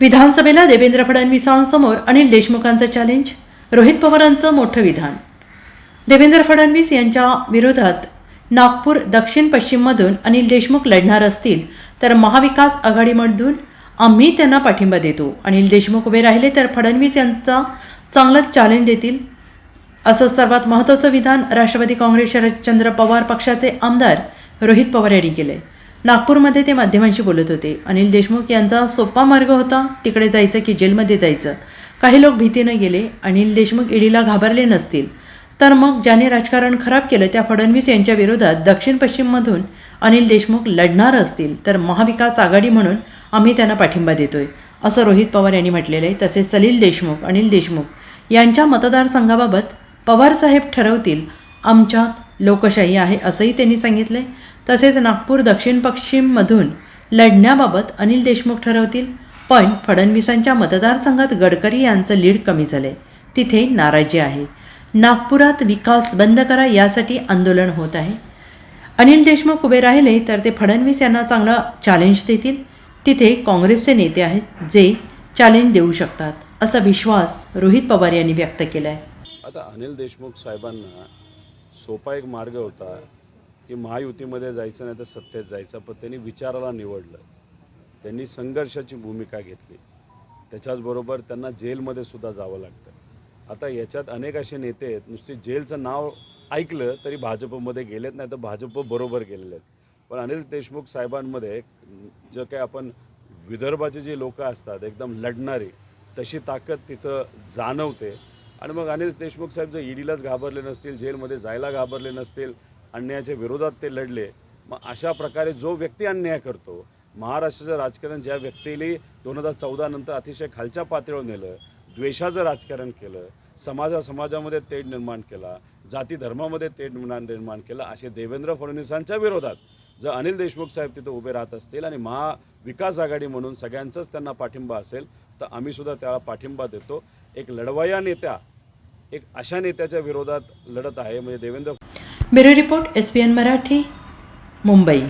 विधानसभेला देवेंद्र फडणवीसांसमोर अनिल देशमुखांचं चॅलेंज रोहित पवारांचं मोठं विधान. देवेंद्र फडणवीस यांच्या विरोधात नागपूर दक्षिण पश्चिममधून अनिल देशमुख लढणार असतील तर महाविकास आघाडीमधून आम्ही त्यांना पाठिंबा देतो. अनिल देशमुख उभे राहिले तर फडणवीस यांचा चांगलंच चॅलेंज देतील असं सर्वात महत्त्वाचं विधान राष्ट्रवादी काँग्रेस शरदचंद्र पवार पक्षाचे आमदार रोहित पवार यांनी केले नागपूरमध्ये ते माध्यमांशी बोलत होते. अनिल देशमुख यांचा सोपा मार्ग होता तिकडे जायचं की जेलमध्ये जायचं. काही लोक भीतीनं गेले. अनिल देशमुख ईडीला घाबरले नसतील. तर मग ज्याने राजकारण खराब केलं त्या फडणवीस यांच्या विरोधात दक्षिण पश्चिममधून अनिल देशमुख लढणार असतील तर महाविकास आघाडी म्हणून आम्ही त्यांना पाठिंबा देतोय असं रोहित पवार यांनी म्हटलेलं आहे. तसेच सलील देशमुख अनिल देशमुख यांच्या मतदारसंघाबाबत पवारसाहेब ठरवतील आमच्यात लोकशाही आहे असंही त्यांनी सांगितले तसेच नागपूर दक्षिण पश्चिममधून लढण्याबाबत अनिल देशमुख ठरवतील. पण फडणवीसांच्या मतदारसंघात गडकरी यांचं लीड कमी झाले तिथे नाराजी आहे. नागपुरात विकास बंद करा यासाठी आंदोलन होत आहे. अनिल देशमुख उभे राहिले तर ते फडणवीस यांना चांगलं चॅलेंज देतील. तिथे काँग्रेसचे नेते आहेत जे चॅलेंज देऊ शकतात असा विश्वास रोहित पवार यांनी व्यक्त केला आहे आता अनिल देशमुख साहेबांना सोपा एक मार्ग होता की महायुतीमध्ये जायचं नाही तर सत्तेत जायचं पण त्यांनी विचाराला निवडलं. त्यांनी संघर्षाची भूमिका घेतली. त्याच्याचबरोबर त्यांना जेलमध्ये सुद्धा जावं लागतं. आता याच्यात अनेक असे नेते आहेत नुसते जेलचं नाव ऐकलं तरी भाजपमध्ये गेलेत नाही तर भाजप बरोबर गेलेले आहेत. पण अनिल देशमुख साहेबांमध्ये जे काही आपण विदर्भाचे जे लोक असतात एकदम लढणारी तशी ताकद तिथं जाणवते. आणि मग अनिल देशमुख साहेब जर ईडीलाच घाबरले नसतील जेलमध्ये जायला घाबरले नसतील अन्यायाच्या विरोधात ते लढले मग अशा प्रकारे जो व्यक्ती अन्याय करतो महाराष्ट्राचं राजकारण ज्या व्यक्तीने दोन हजार चौदा नंतर अतिशय खालच्या पातळीवर नेलं द्वेषाचं राजकारण केलं समाजा समाजामध्ये तेढ निर्माण केला जाती धर्मामध्ये तेढ निर्माण निर्माण केला असे देवेंद्र फडणवीसांच्या विरोधात जर अनिल देशमुख साहेब तिथं उभे राहत असतील आणि महाविकास आघाडी म्हणून सगळ्यांचाच त्यांना पाठिंबा असेल तर आम्हीसुद्धा त्याला पाठिंबा देतो. एक लढवया नेत्या एक अशा नेत्याच्या विरोधात लढत आहे. म्हणजे Devendra bureau report S P N Marathi Mumbai.